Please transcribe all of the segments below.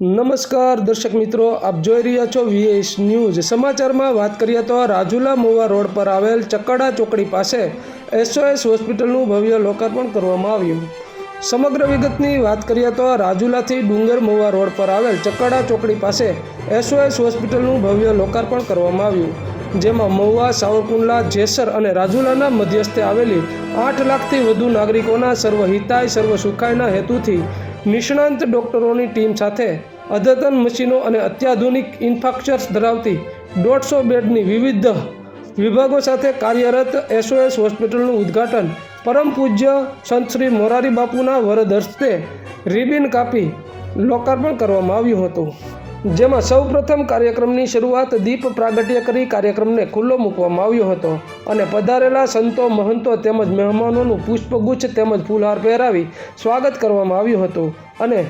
નમસ્કાર દર્શક મિત્રો, આપ જોઈ રહ્યા છો વીએસ ન્યૂઝ સમાચારમાં વાત કરીએ તો રાજુલા મોવા રોડ પર આવેલ ચકડા ચોકડી પાસે એસઓએસ હોસ્પિટલનું ભવ્ય લોકાર્પણ કરવામાં આવ્યું. સમગ્ર વિગતની વાત કરીએ તો રાજુલાથી ડુંગર મોવા રોડ પર આવેલ ચકડા ચોકડી પાસે એસઓએસ હોસ્પિટલનું ભવ્ય લોકાર્પણ કરવામાં આવ્યું, જેમાં મહુવા સાવરકુંડલા, જેસર અને રાજુલાના મધ્યસ્થે આવેલી આઠ લાખથી વધુ નાગરિકોના સર્વ હિતાય સર્વ સુખાયના હેતુથી નિષ્ણાંત ડોક્ટરોની ટીમ સાથે અદ્યતન મશીનો અને અત્યાધુનિક ઇન્ફ્રાસ્ટ્રક્ચર્સ ધરાવતી દોઢસો બેડની વિવિધ વિભાગો સાથે કાર્યરત એસઓએસ હોસ્પિટલનું ઉદ્ઘાટન. પરમ પૂજ્ય સંત શ્રી મોરારી બાપુના વરદ હસ્તે રિબિન કાપી લોકાર્પણ કરવામાં આવ્યું હતું. જેમાં સૌપ્રથમ કાર્યક્રમની શરૂઆત દીપ પ્રાગટ્ય કરી કાર્યક્રમને ખુલ્લો મૂકવામાં આવ્યો હતો અને પધારેલા સંતો, મહંતો તેમજ મહેમાનોનું પુષ્પગુચ્છ તેમજ ફૂલહાર પહેરાવી સ્વાગત કરવામાં આવ્યું હતું અને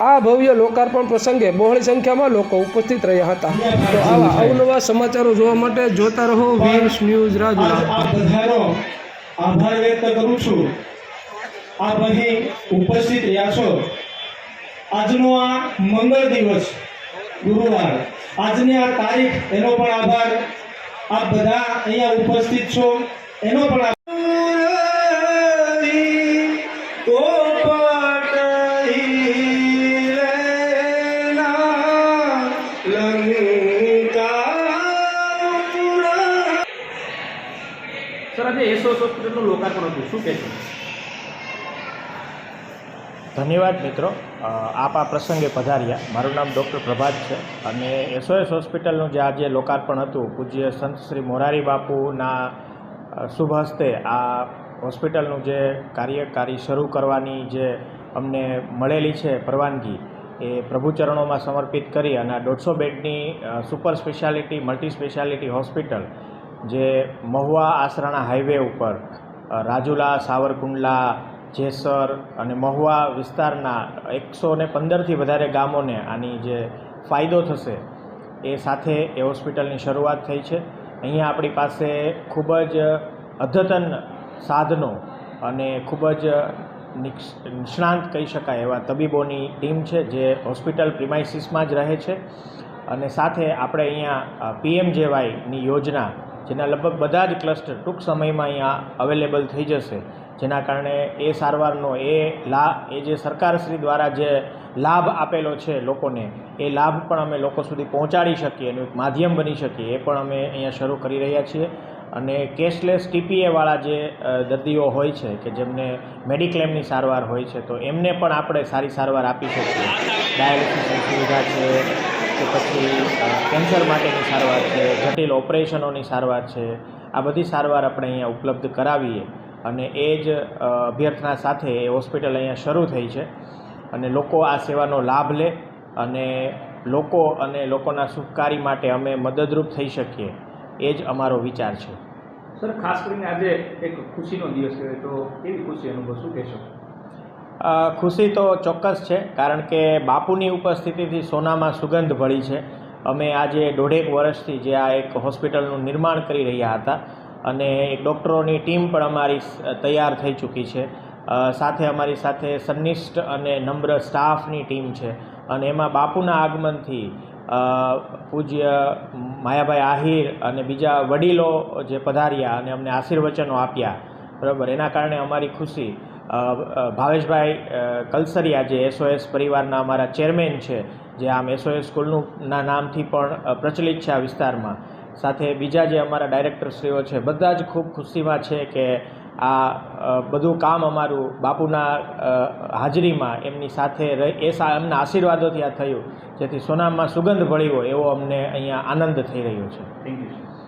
આ ભવ્ય લોકાર્પણ પ્રસંગે બહોળી સંખ્યામાં લોકો ઉપસ્થિત રહ્યા હતા. તો આવા અવનવા સમાચારો જોવા માટે જોતા રહો વીએસ ન્યૂઝ રાજુલા. આ બધાનો આભાર વ્યક્ત કરું છું. આપ અહીં ઉપસ્થિત રહ્યા છો. આજનો આ મંગળ દિવસ ગુરુવાર. આજની આ તારીખ એનો પણ આભાર. આપ બધા અહીંયા ઉપસ્થિત છો. એનો પણ આભાર. સર, આજે લોકાર્પણ હતું. શું કહેશો? ધન્યવાદ મિત્રો. આપ આ પ્રસંગે પધાર્યા. મારું નામ ડૉક્ટર પ્રભાત છે અને એસઓએસ હોસ્પિટલનું જે આજે લોકાર્પણ હતું, પૂજ્ય સંત શ્રી મોરારી બાપુના શુભ હસ્તે આ હોસ્પિટલનું જે કાર્યકારી શરૂ કરવાની જે અમને મળેલી છે પરવાનગી, એ પ્રભુચરણોમાં સમર્પિત કરી અને આ દોઢસો બેડની super speciality, multi speciality hospital જે મહુવા આસરાણા હાઈવે ઉપર રાજુલા, સાવરકુંડલા, જેસર અને મહુવા વિસ્તારના એકસો ને પંદરથી વધારે ગામોને આની જે ફાયદો થશે એ સાથે એ હોસ્પિટલની શરૂઆત થઈ છે. અહીંયા આપણી પાસે ખૂબ જ અદ્યતન સાધનો અને ખૂબ જ નિષ્ણાંત કહી શકાય એવા તબીબોની ટીમ છે જે હોસ્પિટલ પ્રિમાઇસીસમાં જ રહે છે. અને સાથે આપણે અહીંયા પીએમજેવાયની યોજના જેના લગભગ બધા જ ક્લસ્ટર ટૂંક સમયમાં અહીંયા અવેલેબલ થઈ જશે. જેના કારણે એ સારવારનો, એ લા, એ જે સરકારશ્રી દ્વારા જે લાભ આપેલો છે લોકોને, એ લાભ પણ અમે લોકો સુધી પહોંચાડી શકીએ એનું એક માધ્યમ બની શકીએ, એ પણ અમે અહીંયા શરૂ કરી રહ્યા છીએ. અને કેશલેસ ટીપીએવાળા જે દર્દીઓ હોય છે કે જેમને મેડિક્લેમની સારવાર હોય છે, તો એમને પણ આપણે સારી સારવાર આપી શકીએ. ડાયાલિસિસની સુવિધા છે કે પછી કેન્સર માટેની સારવાર છે, જટિલ ઓપરેશનોની સારવાર છે, આ બધી સારવાર આપણે અહીંયા ઉપલબ્ધ કરાવીએ અને એ જ અભ્યર્થના સાથે એ હોસ્પિટલ અહીંયા શરૂ થઈ છે અને લોકો આ સેવાનો લાભ લે અને લોકો અને લોકોના સુખકારી માટે અમે મદદરૂપ થઈ શકીએ. એ જ અમારો વિચાર છે. સર, ખાસ કરીને આજે એક ખુશીનો દિવસ કહેવાય તો કેવી ખુશી અનુભવ? શું કહેશો? ખુશી તો ચોક્કસ છે, કારણ કે બાપુની ઉપસ્થિતિથી સોનામાં સુગંધ ભળી છે. અમે આજે દોઢેક વર્ષથી જે આ એક હોસ્પિટલનું નિર્માણ કરી રહ્યા હતા અને એક ડૉક્ટરોની ટીમ પણ અમારી તૈયાર થઈ ચૂકી છે. સાથે અમારી સાથે સન્નિષ્ઠ અને નમ્ર સ્ટાફની ટીમ છે અને એમાં બાપુના આગમનથી પૂજ્ય માયાભાઈ આહિર અને બીજા વડીલો જે પધાર્યા અને અમને આશીર્વચનો આપ્યા. બરાબર? એના કારણે અમારી ખુશી ભાવેશભાઈ કલસરિયા જે એસઓએસ પરિવારના અમારા ચેરમેન છે, જે આમ એસઓએસ સ્કૂલનું નામથી પણ પ્રચલિત છે આ વિસ્તારમાં. સાથે બીજા જે અમારા ડાયરેક્ટરશ્રીઓ છે, બધા જ ખૂબ ખુશીમાં છે કે આ બધું કામ અમારું બાપુના હાજરીમાં એમની સાથે રહી, એ એમના આશીર્વાદોથી આ થયું, જેથી સોનામાં સુગંધ ભળી હોય એવો અમને અહીંયા આનંદ થઈ રહ્યો છે. Thank you